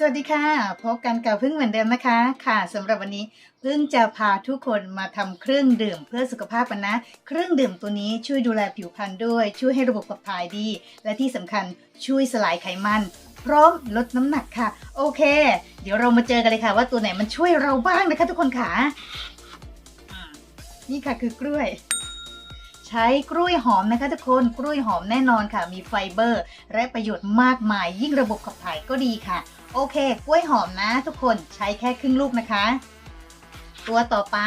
สวัสดีค่ะ พบกันกับพึ่งเหมือนเดิมนะคะ ค่ะสำหรับวันนี้พึ่งจะพาทุกคนมาทำเครื่องดื่มเพื่อสุขภาพกันนะ เครื่องดื่มตัวนี้ช่วยดูแลผิวพรรณด้วย ช่วยให้ระบบขับถ่ายดี และที่สำคัญช่วยสลายไขมัน พร้อมลดน้ำหนักค่ะ โอเค เดี๋ยวเรามาเจอกันเลยค่ะ ว่าตัวไหนมันช่วยเราบ้างนะคะ ทุกคนค่ะนี่ค่ะคือกล้วย ใช้กล้วยหอมนะคะทุกคนกล้วยหอมแน่นอนค่ะ มีไฟเบอร์ และประโยชน์มากมาย ยิ่งระบบขับถ่ายก็ดีค่ะ โอเค กล้วยหอมนะ ทุกคนใช้แค่ครึ่งลูกนะคะ ตัวต่อไป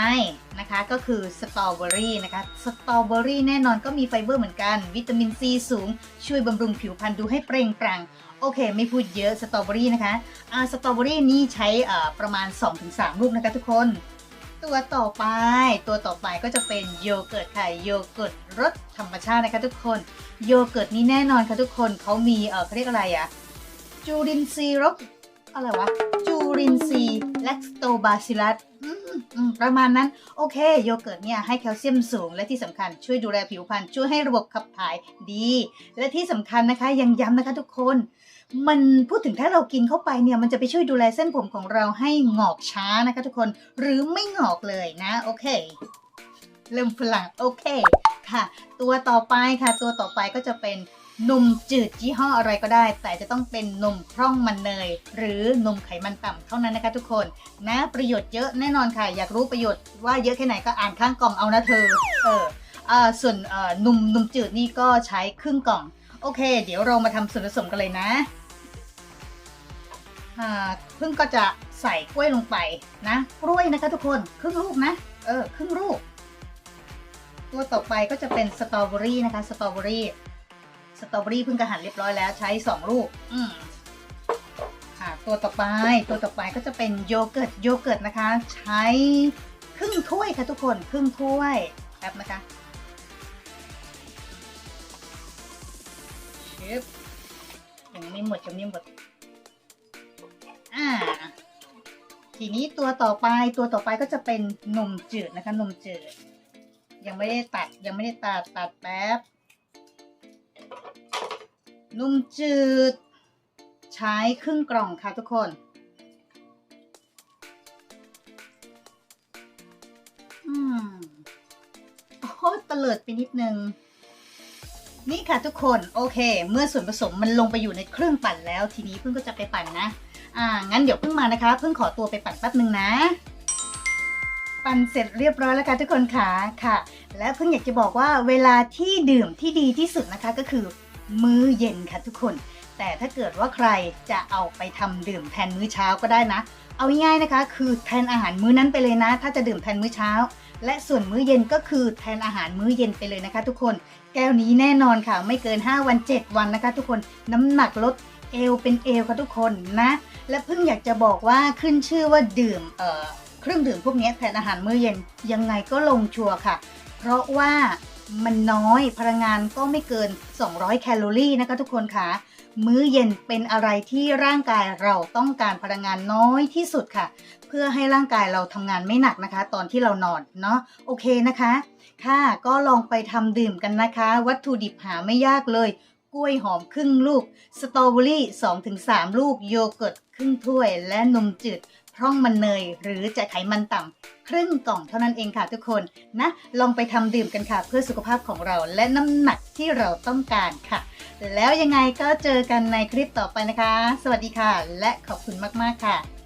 นะคะก็คือสตรอเบอรี่นะคะสตรอเบอรี่แน่นอนก็มีไฟเบอร์เหมือนกัน วิตามินซีสูง ช่วยบำรุงผิวพรรณดูให้เปล่งปลั่งโอเค ไม่พูดเยอะสตรอเบอรี่นะคะอ่าสตรอเบอรี่นี่ใช้อ่าประมาณ 2-3 ลูกนะคะทุกคน ตัวต่อไป ตัวต่อไปก็จะเป็นโยเกิร์ตค่ะโยเกิร์ตรสธรรมชาตินะคะทุกคนโยเกิร์ตนี่แน่นอนค่ะทุกคนเขามีเออเขาเรียกอะไรอะจูรินทรีรสอะไรวะจูรินทรีแลคโตบาซิลัสประมาณนั้น โอเค โยเกิร์ตเนี่ยให้แคลเซียมสูง และที่สำคัญช่วยดูแลผิวพรรณช่วยให้ระบบขับถ่ายดี และที่สำคัญนะคะยังย้ำนะคะทุกคน มันพูดถึงถ้าเรากินเข้าไปเนี่ยมันจะไปช่วยดูแลเส้นผมของเราให้งอกช้านะคะทุกคนหรือไม่งอกเลยนะโอเค เริ่มฝรั่งโอเคค่ะ ตัวต่อไปค่ะ ตัวต่อไปก็จะเป็นนมจืดยี่ห้ออะไรก็ได้ แต่จะต้องเป็นนมพร่องมันเนย หรือนมไขมันต่ำเท่านั้นนะคะทุกคนนะประโยชน์เยอะแน่นอนค่ะ อยากรู้ประโยชน์ว่าเยอะแค่ไหนก็อ่านข้างกล่องเอานะเธอเอออส่วนนมนมจืดนี่ก็ใช้ครึ่งกล่อง โอเค เดี๋ยวเรามาทำส่วนผสมกันเลยนะ พึ่งก็จะใส่กล้วยลงไปนะกล้วยนะคะทุกคนครึ่งลูกนะเออครึ่งลูก ตัวต่อไปก็จะเป็นสตรอเบอรี่นะคะสตรอเบอรี่สตรอเบอรี่พิ่งกระหั่นเรียบร้อยแล้วใช้ 2 ลูกอืมค่ะตัวต่อไปตัวต่อไปก็จะเป็นโยเกิร์ตโยเกิร์ตนะคะ ใช้ครึ่งถ้วยค่ะทุกคนครึ่งถ้วยแป๊บนะคะชิบยังไม่หมดยังไม่หมด ทีนี้ตัวต่อไปตัวต่อไปก็จะเป็นนมจืดนะคะนมจืด ยังไม่ได้ตัดยังไม่ได้ตัดตัดแป๊บนมจืด ใช้ครึ่งกล่องค่ะทุกคนอืมโอ้ตะเลิดไปนิดนึงนี่ค่ะทุกคนโอเค เมื่อส่วนผสมมันลงไปอยู่ในเครื่องปั่นแล้ว ทีนี้เพิ่งก็จะไปปั่นนะ อ่า งั้นเดี๋ยวเพิ่งมานะคะ เพิ่งขอตัวไปปั่นแป๊บนึงนะ ปั่นเสร็จเรียบร้อยแล้วค่ะทุกคนค่ะ ค่ะ และเพิ่งอยากจะบอกว่าเวลาที่ดื่มที่ดีที่สุดนะคะก็คือมื้อเย็นค่ะทุกคน แต่ถ้าเกิดว่าใครจะเอาไปทำดื่มแทนมื้อเช้าก็ได้นะ เอาง่ายๆนะคะ คือแทนอาหารมื้อนั้นไปเลยนะ ถ้าจะดื่มแทนมื้อเช้า และส่วนมื้อเย็นก็คือแทนอาหารมื้อเย็นไปเลยนะคะ ทุกคน แก้วนี้แน่นอนค่ะ ไม่เกิน 5 วัน 7 วันนะคะ ทุกคน น้ำหนักลด เอวเป็นเอวค่ะทุกคนนะ และเพิ่งอยากจะบอกว่าขึ้นชื่อว่าดื่มเอ่อเครื่องดื่มพวกนี้แทนอาหารมื้อเย็นยังไงก็ลงชัวร์ค่ะ เพราะว่ามันน้อยพลังงานก็ไม่เกิน 200 แคลอรี่นะคะทุกคนค่ะ มื้อเย็นเป็นอะไรที่ร่างกายเราต้องการพลังงานน้อยที่สุดค่ะ เพื่อให้ร่างกายเราทำงานไม่หนักนะคะ ตอนที่เรานอนเนาะโอเคนะคะ ค่ะก็ลองไปทำดื่มกันนะคะ วัตถุดิบหาไม่ยากเลย กล้วยหอมครึ่งลูก สตรอเบอรี่ 2-3 ลูก โยเกิร์ตครึ่งถ้วย และนมจืดพร่องมันเนย หรือจะไขมันต่ำครึ่งกล่องเท่านั้นเองค่ะทุกคนนะ ลองไปทำดื่มกันค่ะ เพื่อสุขภาพของเราและน้ำหนักที่เราต้องการค่ะ แล้วยังไงก็เจอกันในคลิปต่อไปนะคะ สวัสดีค่ะ และขอบคุณมากๆค่ะ